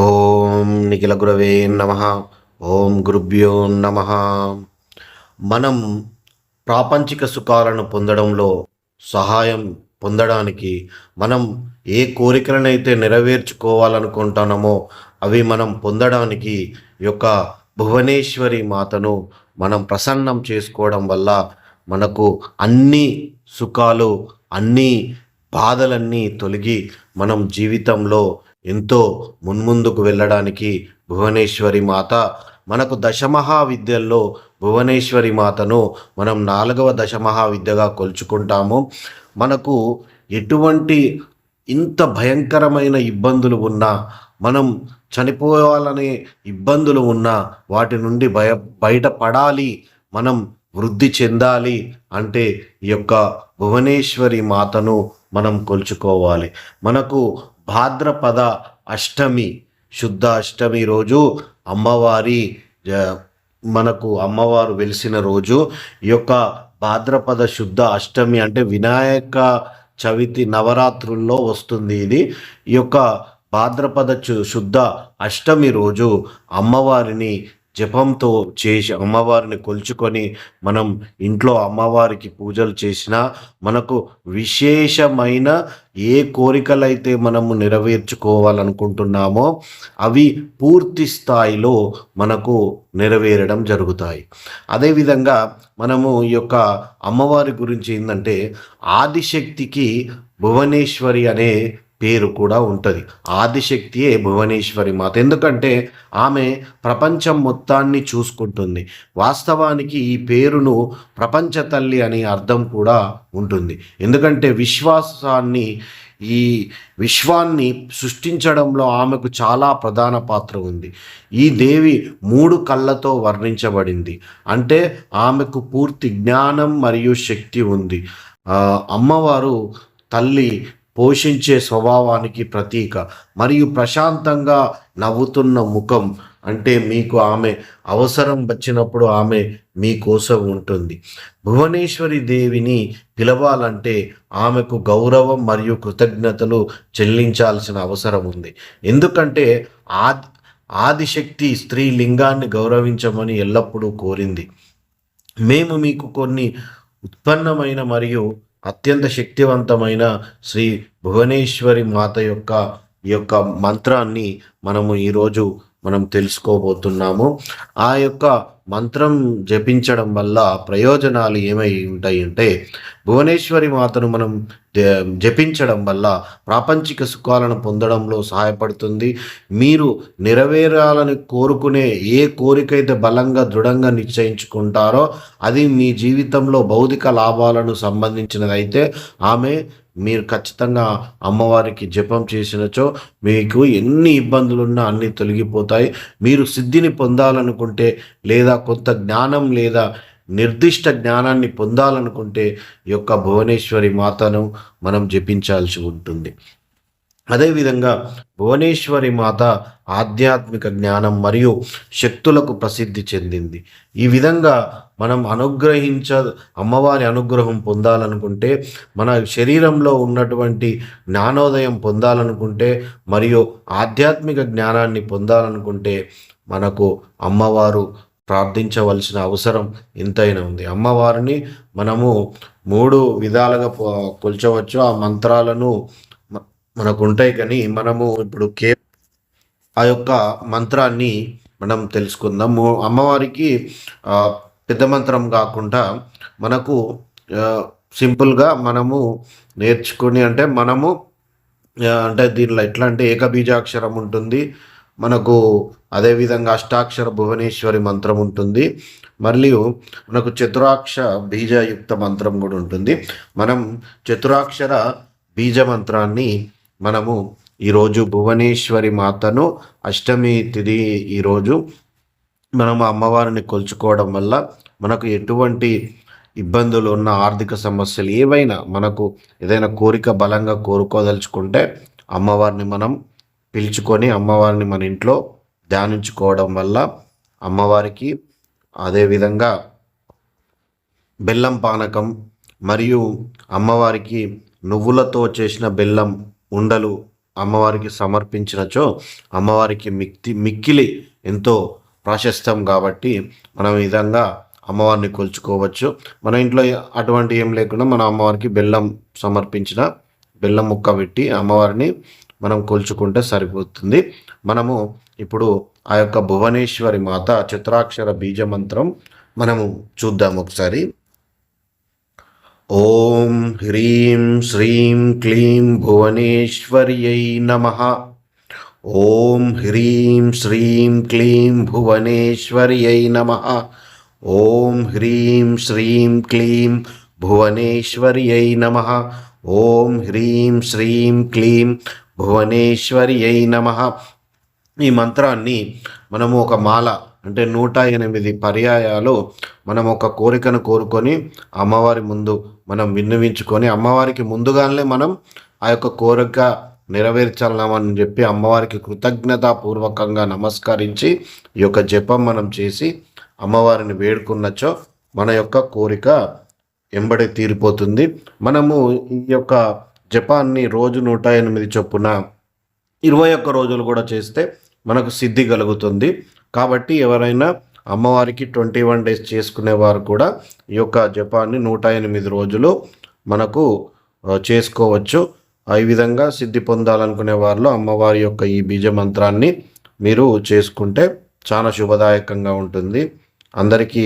ఓం నిఖిల గురవే నమ. ఓం గురుభ్యో నమ. మనం ప్రాపంచిక సుఖాలను పొందడంలో సహాయం పొందడానికి మనం ఏ కోరికలనైతే నెరవేర్చుకోవాలనుకుంటున్నామో అవి మనం పొందడానికి యొక్క భువనేశ్వరి మాతను మనం ప్రసన్నం చేసుకోవడం వల్ల మనకు అన్ని సుఖాలు అన్ని బాధలన్నీ తొలగి మనం జీవితంలో ఎంతో మున్ముందుకు వెళ్ళడానికి భువనేశ్వరి మాత మనకు దశమహావిద్యల్లో భువనేశ్వరి మాతను మనం నాలుగవ దశమహావిద్యగా కొలుచుకుంటాము. మనకు ఎటువంటి ఇంత భయంకరమైన ఇబ్బందులు ఉన్నా మనం చనిపోవాలనే ఇబ్బందులు ఉన్నా వాటి నుండి భయ బయటపడాలి మనం వృద్ధి చెందాలి అంటే ఈ యొక్క భువనేశ్వరి మాతను మనం కొలుచుకోవాలి. మనకు భాద్రపద అష్టమి శుద్ధ అష్టమి రోజు అమ్మవారి మనకు అమ్మవారు వెలిసిన రోజు. ఈ యొక్క భాద్రపద శుద్ధ అష్టమి అంటే వినాయక చవితి నవరాత్రుల్లో వస్తుంది ఇది. ఈ యొక్క భాద్రపద శుద్ధ అష్టమి రోజు అమ్మవారిని జపంతో చేసి అమ్మవారిని కొలుచుకొని మనం ఇంట్లో అమ్మవారికి పూజలు చేసినా మనకు విశేషమైన ఏ కోరికలైతే మనము నెరవేర్చుకోవాలనుకుంటున్నామో అవి పూర్తి స్థాయిలో మనకు నెరవేరడం జరుగుతాయి. అదేవిధంగా మనము ఈ యొక్క అమ్మవారి గురించి ఏంటంటే ఆదిశక్తికి భువనేశ్వరి అనే పేరు కూడా ఉంటుంది. ఆదిశక్తియే భువనేశ్వరి మాత. ఎందుకంటే ఆమె ప్రపంచం మొత్తాన్ని చూసుకుంటుంది. వాస్తవానికి ఈ పేరును ప్రపంచ తల్లి అనే అర్థం కూడా ఉంటుంది. ఎందుకంటే విశ్వాసాన్ని ఈ విశ్వాన్ని సృష్టించడంలో ఆమెకు చాలా ప్రధాన పాత్ర ఉంది. ఈ దేవి మూడు కళ్ళతో వర్ణించబడింది. అంటే ఆమెకు పూర్తి జ్ఞానం మరియు శక్తి ఉంది. అమ్మవారు తల్లి పోషించే స్వభావానికి ప్రతీక. మరియు ప్రశాంతంగా నవ్వుతున్న ముఖం అంటే మీకు ఆమె అవసరం వచ్చినప్పుడు ఆమె మీకోసం ఉంటుంది. భువనేశ్వరి దేవిని పిలవాలంటే ఆమెకు గౌరవం మరియు కృతజ్ఞతలు చెల్లించాల్సిన అవసరం ఉంది. ఎందుకంటే ఆది ఆదిశక్తి స్త్రీ లింగాన్ని గౌరవించమని ఎల్లప్పుడూ కోరింది. మేము మీకు కొన్ని ఉత్పన్నమైన మరియు అత్యంత శక్తివంతమైన శ్రీ భువనేశ్వరి మాత యొక్క ఈ యొక్క మంత్రాన్ని మనము ఈరోజు మనం తెలుసుకోబోతున్నాము. ఆ యొక్క మంత్రం జపించడం వల్ల ప్రయోజనాలు ఏమై ఉంటాయి అంటే భువనేశ్వరి మాతను మనం జపించడం వల్ల ప్రాపంచిక సుఖాలను పొందడంలో సహాయపడుతుంది. మీరు నెరవేరాలని కోరుకునే ఏ కోరికైతే బలంగా దృఢంగా నిశ్చయించుకుంటారో అది మీ జీవితంలో భౌతిక లాభాలను సంబంధించినదైతే ఆమె మీరు ఖచ్చితంగా అమ్మవారికి జపం చేసినచో మీకు ఎన్ని ఇబ్బందులున్నా అన్నీ తొలగిపోతాయి. మీరు సిద్ధిని పొందాలనుకుంటే లేదా కొంత జ్ఞానం లేదా నిర్దిష్ట జ్ఞానాన్ని పొందాలనుకుంటే ఈ యొక్క భువనేశ్వరి మాతను మనం జపించాల్సి ఉంటుంది. అదేవిధంగా భువనేశ్వరి మాత ఆధ్యాత్మిక జ్ఞానం మరియు శక్తులకు ప్రసిద్ధి చెందింది. ఈ విధంగా మనం అనుగ్రహించ అమ్మవారి అనుగ్రహం పొందాలనుకుంటే మన శరీరంలో ఉన్నటువంటి జ్ఞానోదయం పొందాలనుకుంటే మరియు ఆధ్యాత్మిక జ్ఞానాన్ని పొందాలనుకుంటే మనకు అమ్మవారు ప్రార్థించవలసిన అవసరం ఎంతైనా ఉంది. అమ్మవారిని మనము మూడు విధాలుగా కొల్చవచ్చు. ఆ మంత్రాలను మనకు ఉంటాయి కానీ మనము ఇప్పుడు కే ఆ యొక్క మంత్రాన్ని మనం తెలుసుకుందాం. అమ్మవారికి పెద్ద మంత్రం కాకుండా మనకు సింపుల్గా మనము నేర్చుకుని అంటే మనము అంటే దీనిలో ఎట్లా అంటే ఏకబీజాక్షరం ఉంటుంది. మనకు అదేవిధంగా అష్టాక్షర భువనేశ్వరి మంత్రం ఉంటుంది. మరియు మనకు చతురాక్ష బీజయుక్త మంత్రం కూడా ఉంటుంది. మనం చతురాక్షర బీజ మంత్రాన్ని మనము ఈరోజు భువనేశ్వరి మాతను అష్టమి తిది ఈరోజు మనము అమ్మవారిని కొలుచుకోవడం వల్ల మనకు ఎటువంటి ఇబ్బందులు ఉన్న ఆర్థిక సమస్యలు ఏవైనా మనకు ఏదైనా కోరిక బలంగా కోరుకోదలుచుకుంటే అమ్మవారిని మనం పిలుచుకొని అమ్మవారిని మన ఇంట్లో ధ్యానించుకోవడం వల్ల అమ్మవారికి అదేవిధంగా బెల్లం పానకం మరియు అమ్మవారికి నువ్వులతో చేసిన బెల్లం ఉండలు అమ్మవారికి సమర్పించినచో అమ్మవారికి మిక్కి మిక్కిలి ఎంతో ప్రాశస్తం కాబట్టి మనం ఈ విధంగా అమ్మవారిని కొలుచుకోవచ్చు. మన ఇంట్లో అటువంటి ఏం లేకుండా మన అమ్మవారికి బెల్లం సమర్పించిన బెల్లం ముక్క పెట్టి అమ్మవారిని మనం కొలుచుకుంటే సరిపోతుంది. మనము ఇప్పుడు ఆ యొక్క భువనేశ్వరి మాత చిత్రాక్షర బీజ మంత్రం మనము చూద్దాం ఒకసారి. ఓం హ్రీం శ్రీం క్లీం భువనేశ్వర్యై నమ. ఓం హ్రీం శ్రీం క్లీం భువనేశ్వర్యై నమ. ఓం హ్రీం శ్రీం క్లీం భువనేశ్వర్యై నమ. ఓం హ్రీం శ్రీం క్లీం భువనేశ్వర్యై నమ. ఈ మంత్రాన్ని మనము ఒక మాల అంటే నూట ఎనిమిది పర్యాయాలు మనం ఒక కోరికను కోరుకొని అమ్మవారి ముందు మనం విన్నవించుకొని అమ్మవారికి ముందుగానే మనం ఆ యొక్క కోరిక నెరవేర్చాలని చెప్పి అమ్మవారికి కృతజ్ఞతాపూర్వకంగా నమస్కరించి ఈ యొక్క జపం మనం చేసి అమ్మవారిని వేడుకున్నచో మన యొక్క కోరిక ఎంబడి తీరిపోతుంది. మనము ఈ యొక్క జపాన్ని రోజు నూట ఎనిమిది చొప్పున ఇరవై ఒక్క రోజులు కూడా చేస్తే మనకు సిద్ధి కలుగుతుంది. కాబట్టి ఎవరైనా అమ్మవారికి ట్వంటీ వన్ డేస్ చేసుకునేవారు కూడా ఈ యొక్క జపాన్ని నూట ఎనిమిది రోజులు మనకు చేసుకోవచ్చు. ఆ ఈ విధంగా సిద్ధి పొందాలనుకునే వారిలో అమ్మవారి యొక్క ఈ బీజ మంత్రాన్ని మీరు చేసుకుంటే చాలా శుభదాయకంగా ఉంటుంది. అందరికీ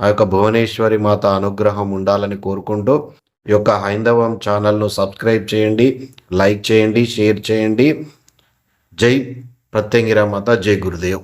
ఆ యొక్క భువనేశ్వరి మాత అనుగ్రహం ఉండాలని కోరుకుంటూ ఈ యొక్క హైందవం ఛానల్ను సబ్స్క్రైబ్ చేయండి లైక్ చేయండి షేర్ చేయండి. జై ప్రత్యంగిరా మాత జై గురుదేవ్.